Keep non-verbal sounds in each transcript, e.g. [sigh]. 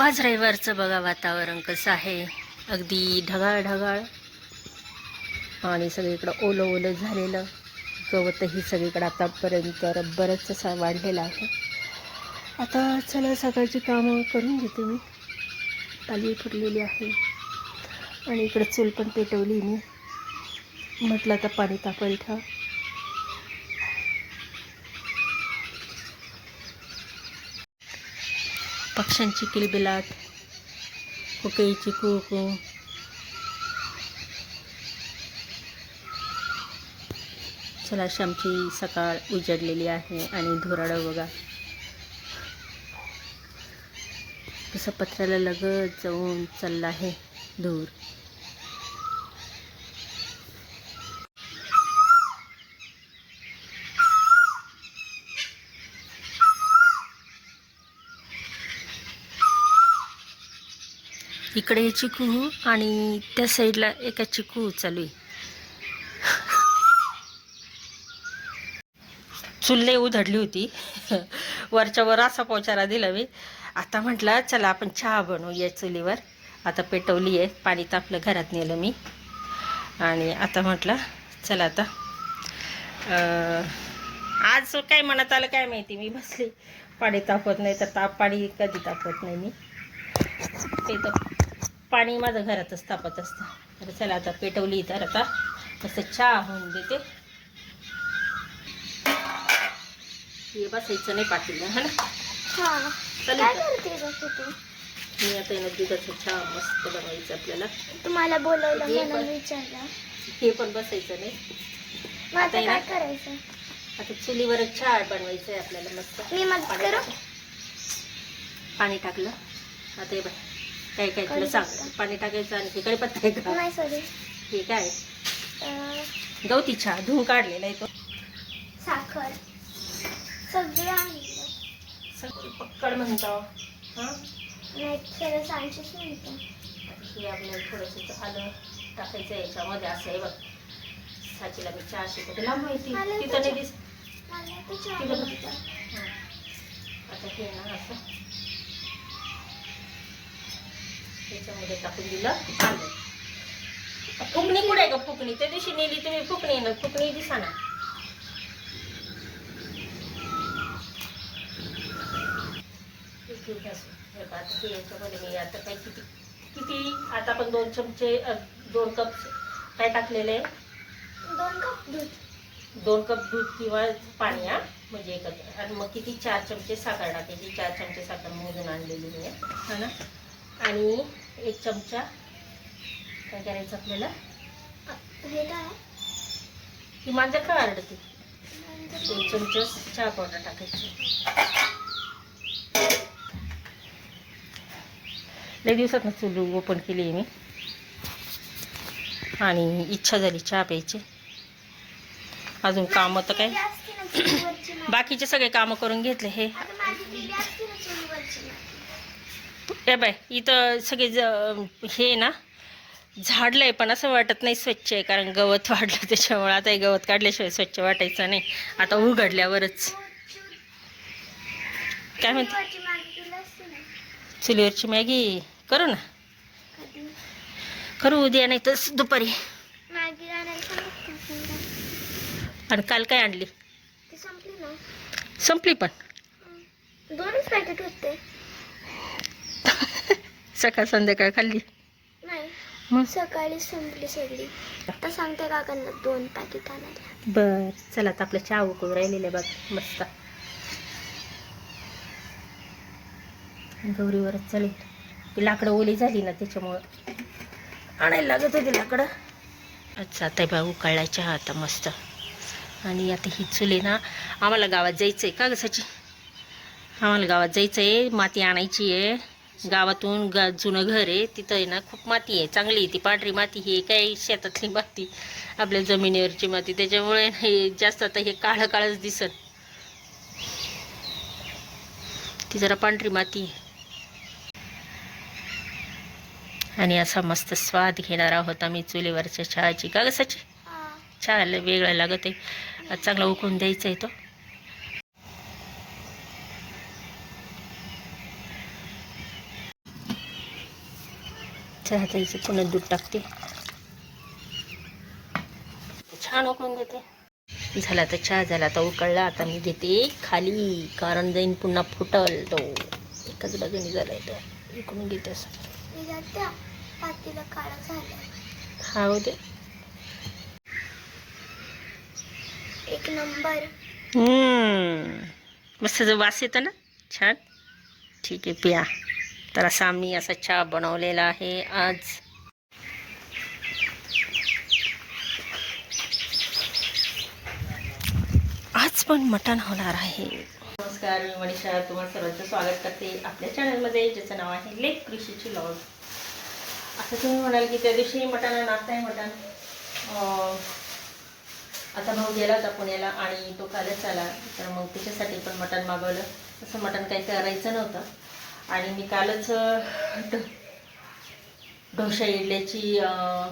आज रविवारचं बघा वातावरण कसं आहे. अगदी ढगाळ ढगाळ आणि सगळीकडं ओलं ओलं झालेलं. गवतही सगळीकडं आतापर्यंत बरंच असा वाढलेला आहे. आता चला सकाळची कामं करून घेते मी. पाली फुटलेली आहे. आणि इकडं चूल पण पेटवली मी. म्हटलं आता पाणी तापल ठेवा. पक्ष्यांची किलबिलाट कुकईची कुकू चला अशी आमची सकाळ उजडलेली आहे आणि धुराडं बघा. तसं पत्र्याला लगत जाऊन चाललं आहे धूर. इकडे चिकू आणि त्या साईडला एका चिकू चालू आहे. चुल्ले उधडली होती. वरच्या वर असा पोचारा दिला मी. आता म्हटलं चला आपण चहा बनवू या चुलीवर. आता पेटवली आहे. पाणी तापलं घरात नेलं मी. आणि आता म्हटलं चला आता. आज काय म्हणत आलं काय माहिती? मी बसली. पाणी तापवत नाही तर ताप पाणी कधी तापवत नाही मी. ते तर पाणी माझं घरातच तापत असतं. तर चला आता पेटवली तर आता. मस्त चहा होऊन देते. हे बसायचं नाही पाटील हा ना? हा. मी आता येणार दुधाचा चहा मस्त बनवायचं आपल्याला. तुम्हाला बोलवलं हे म्हणून पण- विचारलं. हे पण बसायचं नाही. आता काय? करायचं? आता चुलीवर चहा बनवायचं आहे आपल्याला मस्त. मी. पाणी टाकलं. आता हे बघ. काय काय तुला. सांग. पाणी टाकायचं आणि ते कढीपत्ता आहे का? नाही सॉरी हे काय गवती चहा धुवून काढलेला आहे तो. साखर. सगळं सगळी पक्कड म्हणतो. हां? नाही सगळं सांगशीच म्हणतो हे आपल्याला थोडंसं आलं टाकायचं याच्यामध्ये असं आहे बघ. साचीला मी चहा शिकवते. लांब माहिती तिथं नाही. दिस तिथं. आता हे ना असं. त्याच्यामध्ये टाकून दिलं आलं फुकणी कुठे आहे का फुकणी? त्या दिवशी नेली तुम्ही फुकणी ना फुकणी दिसा ना. याच्यामध्ये मी आता काय किती किती आता आपण दोन चमचे दोन कप काय टाकलेले? दोन कप दूध. दोन कप दूध किंवा पाणी हा? म्हणजे एकत्र आणि मग किती चार चमचे साखर टाकायची? चार चमचे साखर मोजून आणलेली मी हा ना? आणि एक चमचा काय करायचं आपल्याला? हे काय? ही माझ्या का आरडते? दोन चमचे चहा पावडर टाकायची. लई दिवसात चूल ओपन केली आहे मी. आणि इच्छा झाली चहा प्यायची. अजून कामं तर काय? ना ना. बाकीचे सगळे कामं करून घेतले हे आता माझी टीव्ही असते ना चुलीवरची ना. हे बाय इथं सगळे ज हे ना झाडलंय पण असं वाटत नाही स्वच्छ आहे कारण गवत वाढलं त्याच्यामुळे. आता हे गवत काढल्याशिवाय स्वच्छ वाटायचं नाही. आता उघडल्यावरच. काय म्हणते? चुलीवरची मॅगी. करू ना. करू उद्या नाही तर दुपारी? आणि काल काय आणली? संपली पण. दोनच पॅकेट होते. सकाळ संध्याकाळ खाल्ली? नाही. मग? सकाळी संपली सगळी. आता सांगते काकांना दोन पॅकेट आणायला. बर चला आता आपलं चहा उकळून राहिलेलं बघ मस्त. गौरीवरच चालेल. ती लाकडं ओली झाली ना त्याच्यामुळं. आणायला लागत होती लाकडं. अच्छा आता बा उकळला चहा आता मस्त. आणि आता ही चुले ना आम्हाला गावात जायचं आहे का कसाची आम्हाला गावात जायचं आहे माती आणायची आहे. गावातून गा जुनं घर आहे तिथं आहे ना खूप माती आहे चांगली आहे ती पांढरी माती ही काही शेतातली माती आपल्या जमिनीवरची माती त्याच्यामुळे हे जास्त आता हे काळं काळच दिसत. ती जरा पांढरी माती आणि असा मस्त स्वाद घेणार आहोत आम्ही चुलीवरच्या चहाची. का कसाची चहा लय वेगळा लागत आहे चांगला उकळून द्यायचा आहे तो. चहा त्याचं पुन्हा दूध टाकते. छान उकळून देते झाला तर चहा झाला आता उकळला आता मी घेते खाली. कारण जाईन पुन्हा फुटल तो. एकाच बाजूने झालाय तो इकडून घेते असं. झालं हा होते एक नंबर. मस्त जो वास येतो ना छान. ठीक आहे पिया. तर असा आम्ही असा चहा बनवलेला आहे आज. आज पण मटण होणार आहे. नमस्कार मी मनीषा. तुम्हाला सर्वांचं स्वागत करते आपल्या चॅनलमध्ये ज्याचं नाव आहे लेक कृषीची लॉग आता तुम्ही म्हणाल की त्या दिवशी मटण आणत आहे मटण. आता भाऊ गेला होता पुण्याला आणि तो कालच आला तर मग त्याच्यासाठी पण मटण मागवलं. तसं मटण काही करायचं नव्हतं. आणि मी कालच ढोशा इडल्याची अं,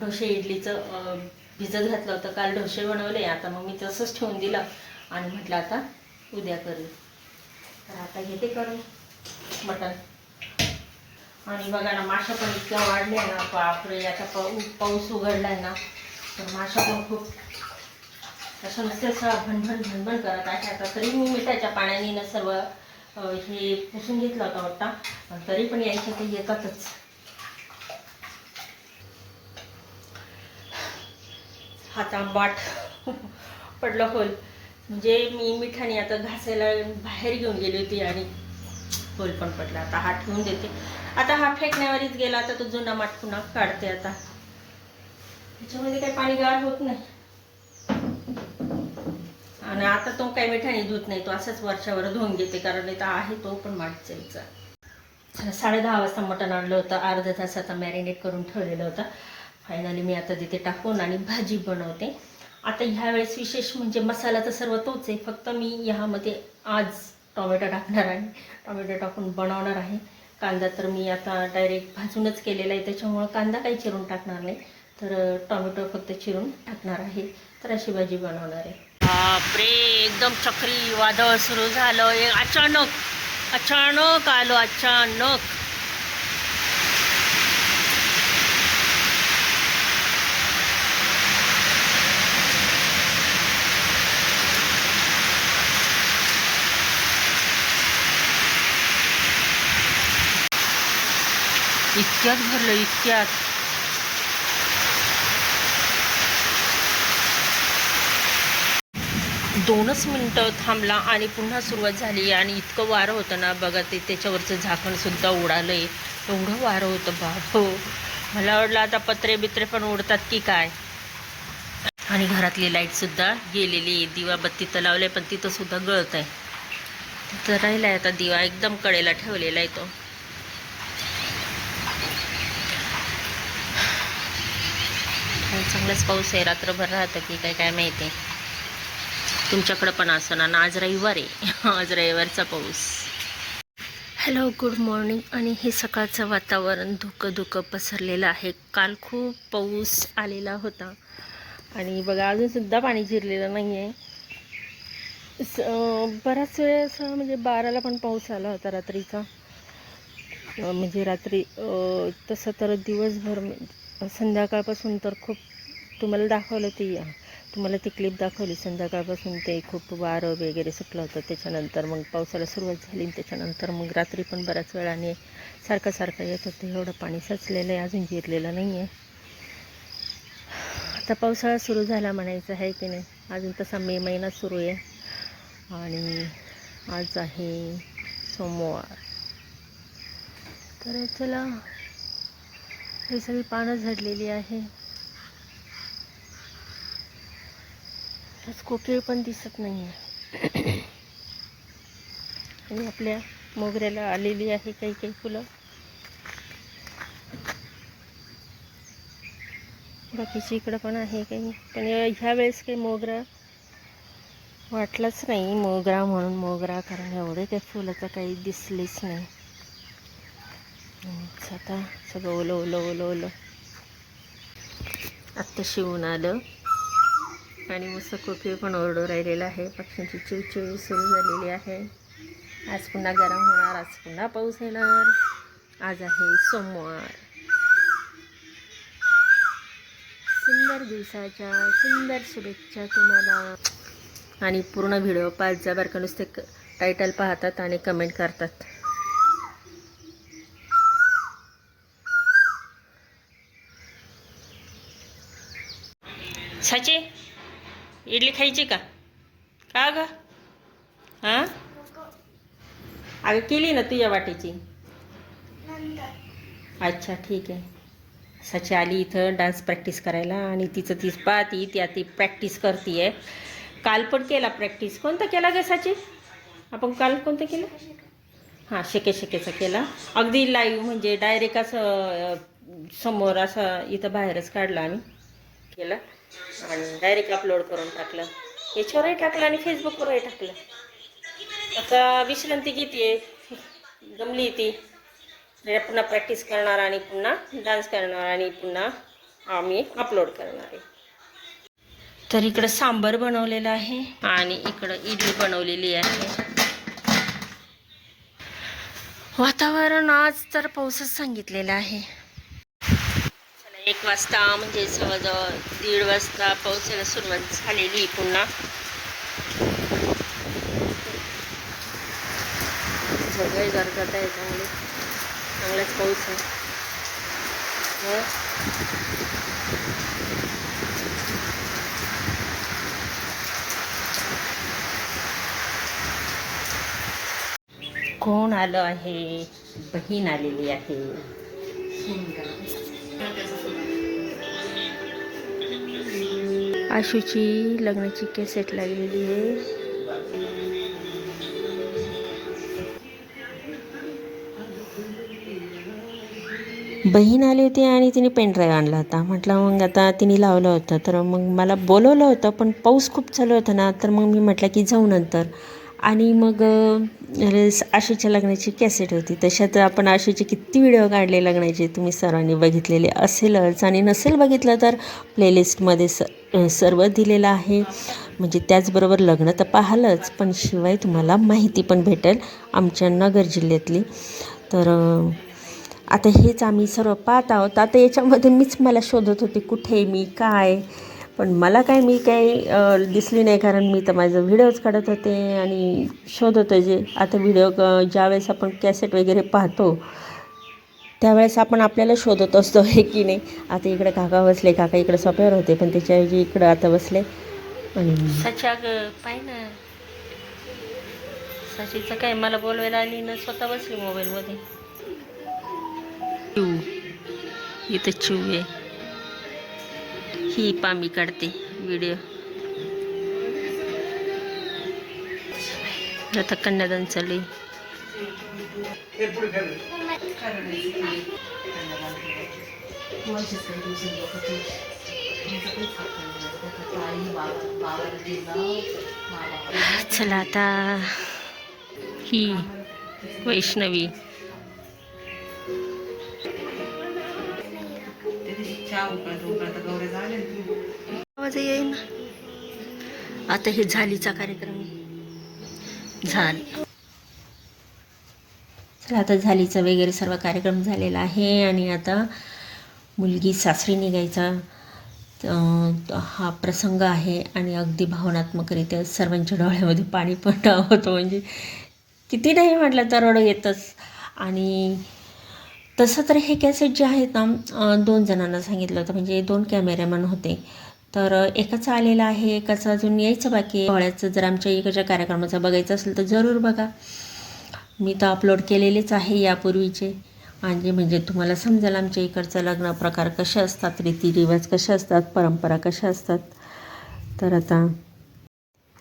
ढोशे इडलीचं भिजत घातलं होतं. काल ढोसे बनवले. आता मग मी तसंच ठेवून दिलं. आणि म्हटलं आता उद्या करू. तर आता घेते करून मटण. आणि बघा ना माशा पण इतक्या वाढल्या ना. बापरे आता पाऊस पाऊस उघडलाय ना. तर माशा पण खूप असं नुसते असं भणभण भणभण करत आहे आता तरी मी मिठाच्या पाण्याने ना सर्व हे पुसून घेतला होता वाटता. तरी पण यायच्या ते येतातच हाता बाट [laughs] पडलं होल म्हणजे मी मिठाने आता घासायला बाहेर घेऊन गेली होती आणि होल पण पडला. आता हा ठेवून देते. आता हा फेकण्यावरच गेला आता तो जुना माठ पुन्हा काढते आता. त्याच्यामध्ये काही पाणी गार होत नाही. आणि आता तो काही मिठाने धुत नाही तो असंच वर्षावर धुवून घेते कारण इथं आहे तो पण माठचाईचा चला साडे दहा वाजता मटण आणलं होतं अर्धा तास आता मॅरिनेट करून ठेवलेलं होतं. फायनली मी आता तिथे टाकून आणि भाजी बनवते. आता ह्यावेळेस विशेष म्हणजे मसाला तर सर्व तोच आहे फक्त मी ह्यामध्ये आज टोमॅटो टाकणार आहे टोमॅटो टाकून बनवणार आहे. कांदा तर मी आता डायरेक्ट भाजूनच केलेला आहे त्याच्यामुळं कांदा काही चिरून टाकणार नाही तर टोमॅटो फक्त चिरून टाकणार आहे तर अशी भाजी बनवणार आहे. बापरे एकदम चक्री वादळ सुरू झालं. अचानक अचानक आलो अचानक. इतक्यात भरलं इतक्यात. दोनच मिनटं थांबला आणि पुन्हा सुरुवात झाली आणि इतकं वारं होतं ना बघा ते त्याच्यावरचं झाकणसुद्धा उडालं आहे एवढं वारं होतं बाप हो मला वाटलं आता पत्रे बित्रे पण उडतात की काय? आणि घरातली लाईटसुद्धा गेलेली आहे. दिवा बत्ती तर लावले पण तिथंसुद्धा गळत आहे तिथं राहिला आहे आता दिवा एकदम कडेला ठेवलेला आहे तो. चांगलाच पाऊस आहे रात्रभर राहतं की काय काय माहिती. तुमच्याकडं पण असं ना आज रविवार आहे. [laughs] आज रविवारचा पाऊस. हॅलो गुड मॉर्निंग आणि हे सकाळचं वातावरण धुकं धुकं पसरलेलं आहे. काल खूप पाऊस आलेला होता. आणि बघा अजूनसुद्धा पाणी जिरलेलं नाही आहे स बराच वेळ असं म्हणजे बाराला पण पाऊस आला होता रात्रीचा. म्हणजे रात्री तसं तर दिवसभर म्हणजे संध्याकाळपासून तर खूप तुम्हाला दाखवलं ती तुम्हाला ती क्लिप दाखवली. संध्याकाळपासून ते खूप वारं वगैरे सुटलं होतं. त्याच्यानंतर मग पावसाला सुरुवात झाली आणि त्याच्यानंतर मग रात्री पण बऱ्याच वेळाने सारखं सारखं येत होतं. एवढं पाणी साचलेलं आहे. अजून जिरलेलं नाही आहे आता पावसाळा सुरू झाला म्हणायचं आहे की नाही. अजून तसा मे महिना सुरू आहे. आणि आज आहे सोमवार. तर चला ही सगळी पानं झडलेली आहे. आज कोकिळ पण दिसत नाही आहे [coughs] आणि आपल्या मोगऱ्याला आलेली आहे काही काही फुलं. बाकीची इकडं पण आहे काही. पण ह्या वेळेस काही मोगरा वाटलाच नाही मोगरा म्हणून मोगरा कारण एवढे काही फुलं तर काही दिसलेच नाही. आता सगळं ओलं ओलं ओलं ओलं. आत्ता शिवून आलं. आणि मस्त कोकिळ पण ओरडू राहिलेला आहे. पक्ष्यांची चिवचिव सुरू झालेली आहे. आज पुन्हा गरम होणार आज पुन्हा पाऊस येणार. आज आहे सोमवार. सुंदर दिवसाच्या सुंदर शुभेच्छा तुम्हाला. आणि पूर्ण व्हिडिओ पाच जा का नुसते टायटल पाहतात आणि कमेंट करतात. सचे इडली खायची का? का ग? हां? अगं केली ना तुझ्या वाटेची? अच्छा ठीक आहे. सची आली इथं डान्स प्रॅक्टिस करायला आणि तिचं तीच पाहती ती आता प्रॅक्टिस करते आहे काल पण केला प्रॅक्टिस कोणता केला ग सची? आपण काल कोणतं केलं? हां शेके शेकेचा केला. अगदी लाईव्ह म्हणजे डायरेक्ट असं समोर असं इथं बाहेरच काढला आम्ही. केलं. आणि डायरेक्ट अपलोड करून टाकलं. याच्यावरही टाकलं आणि फेसबुकवरही टाकलं. आता विश्रांती घेते जमली ती. पुन्हा प्रॅक्टिस करणार आणि पुन्हा डान्स करणार आणि पुन्हा आम्ही अपलोड करणार आहे. तर इकडं सांबर बनवलेलं आहे आणि इकडं इडली बनवलेली आहे. वातावरण आज तर पाऊसच सांगितलेलं आहे. एक वाजता म्हणजे जवळजवळ दीड वाजता पावसाला सुरुवात झालेली पुन्हा. सगळे गरजत आहे चांगले चांगलाच पाऊस आहे. कोण आलं आहे? बहीण आलेली आहे. आशूची लग्नाची कॅसेट लागलेली आहे. बहीण आली होती आणि तिने पेनड्राईव्ह आणला होता. म्हटलं मग आता तिने लावलं होतं तर मग मला बोलवलं होतं पण पाऊस खूप चालू होता ना तर मग मी म्हटलं की जाऊ नंतर. आणि मग आशूच्या लग्नाची कॅसेट होती. तशात आपण आशूचे किती व्हिडिओ काढले लग्नाचे तुम्ही सर्वांनी बघितलेले असेलच. आणि नसेल बघितलं तर प्लेलिस्टमध्ये स सर्व दिलेलं आहे. म्हणजे त्याचबरोबर लग्न तर पाहालच पण शिवाय तुम्हाला माहिती पण भेटेल आमच्या नगर जिल्ह्यातली. तर आता हेच आम्ही सर्व पाहत आहोत. आता याच्यामध्ये मीच मला शोधत होते कुठे मी काय? पण मला काय मी काही दिसली नाही कारण मी तर माझं व्हिडिओज काढत होते आणि शोधत होते जे आता व्हिडिओ ज्यावेळेस आपण कॅसेट वगैरे पाहतो त्यावेळेस आपण आपल्याला शोधत असतो हे की नाही? आता इकडे काका बसले काका इकडे सोप्यावर होते पण त्याच्याऐवजी इकडं आता बसले. आणि सचा पाय ना. सचीचं काय मला बोलवायला आली ना स्वतः बसली मोबाईलमध्ये. चिव इथं चिव आहे. ही पामी काढते व्हिडिओ आता कन्यादान चालू चला आता ही वैष्णवी. आवाज येईन. आता हे झालीचा कार्यक्रम. आहे. चला आता झालीचा वगैरे सर्व कार्यक्रम झालेला आहे आणि आता मुलगी सासरी निघायचा हा प्रसंग आहे आणि अगदी भावनात्मकरित्या सर्वांच्या डोळ्यामध्ये पाणी पण होतं. म्हणजे किती नाही म्हटलं तर रडू येतच. आणि तसं तर हे कॅसेट जे आहेत ना दोन जणांना सांगितलं होतं. म्हणजे दोन कॅमेरामॅन होते. तर एकाचा एकाचं आलेलं आहे एकाचं अजून यायचं बाकी डोळ्याचं जर आमच्या इकडच्या कार्यक्रमाचं बघायचं असेल तर जरूर बघा. मी तर अपलोड केलेलेच आहे यापूर्वीचे. आणि म्हणजे तुम्हाला समजेल आमच्या इकडचं लग्न प्रकार कसे असतात रीतिरिवाज कसे असतात परंपरा कशा असतात. तर आता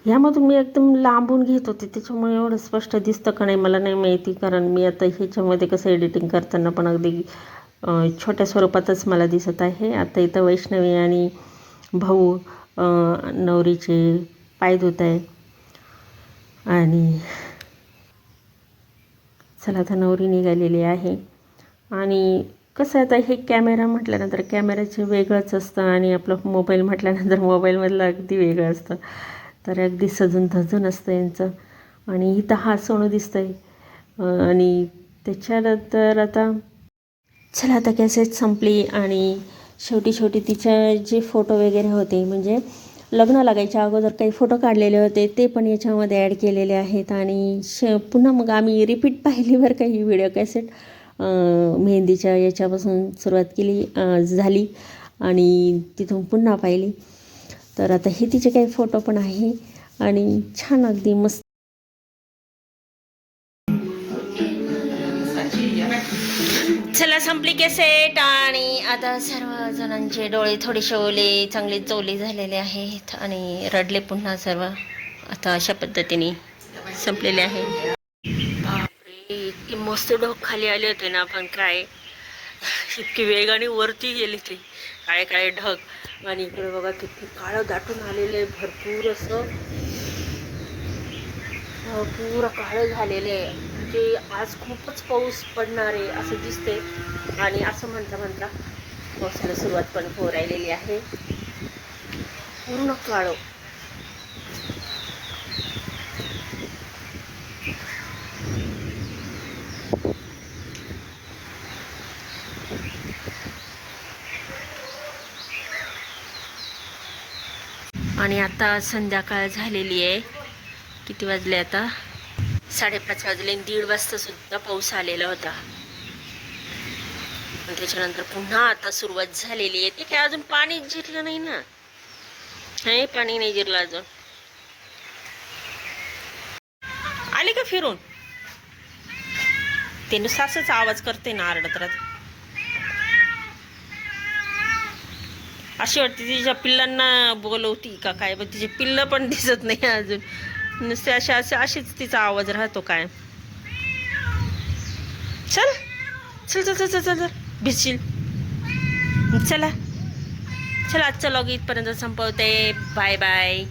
ह्यामधून मी एकदम लांबून घेत होते त्याच्यामुळे एवढं स्पष्ट दिसतं का नाही मला नाही माहिती. कारण मी आता ह्याच्यामध्ये कसं एडिटिंग करताना पण अगदी छोट्या स्वरूपातच मला दिसत आहे. आता इथं वैष्णवी आणि भाऊ नवरीचे पाय धुत आहे. आणि चला आता नवरी निघालेली आहे. आणि कसं आता हे कॅमेरा म्हटल्यानंतर कॅमेऱ्याचे वेगळंच असतं आणि आपलं मोबाईल म्हटल्यानंतर [laughs] मोबाईलमधलं अगदी वेगळं असतं. तर अगदी सजून धजून असतं यांचं. आणि इथं हा सोनं दिसतं आहे आणि त्याच्यानंतर आता चला आता कॅसेट संपली आणि शेवटी शेवटी तिच्या जे फोटो वगैरे होते म्हणजे लग्न लागायच्या अगोदर काही फोटो काढलेले होते ते पण याच्यामध्ये ॲड केलेले आहेत. आणि श पुन्हा मग आम्ही रिपीट पाहिली बरं काही व्हिडिओ कॅसेट मेहंदीच्या याच्यापासून सुरुवात केली झाली. आणि तिथून पुन्हा पाहिली. तर आता हे तिचे काही फोटो पण आहे. आणि छान अगदी मस्त. चला संपली कॅसेट आणि आता सर्व जणांचे डोळे थोडेसे ओले चांगले चवले झालेले आहेत आणि रडले पुन्हा सर्व. आता अशा पद्धतीने संपलेले आहे. बापरे इतकी मस्त डोक खाली आले होते ना पण काय? इतकी वेगाने वरती गेली ते काळे काळे ढग. आणि इकडे बघा किती काळं दाटून आलेले भरपूर असं. भरपूर काळं झालेलं आहे. म्हणजे आज खूपच पाऊस पडणार आहे असं दिसते आणि असं म्हणता म्हणता पावसाला सुरुवात पण हो राहिलेली आहे. पूर्ण काळो. आणि आता संध्याकाळ झालेली आहे. किती वाजले आता? साडेपाच वाजले दीड वाजता सुद्धा पाऊस आलेला होता. त्याच्यानंतर पुन्हा आता सुरुवात झालेली आहे. ते काय अजून पाणी जिरलं नाही ना? नाही पाणी नाही जिरलं अजून. आले का फिरून? ते नुसतं आवाज करते ना आरडत रात अशी वाटते तिच्या पिल्लांना बोलवती का काय पण तिचे पिल्लं पण दिसत नाही अजून. नुसते अशा असे अशीच तिचा आवाज राहतो काय. चल चल चल चल चल चल. भिजशील चला. चला आजचं लॉग इथपर्यंत संपवते. Bye bye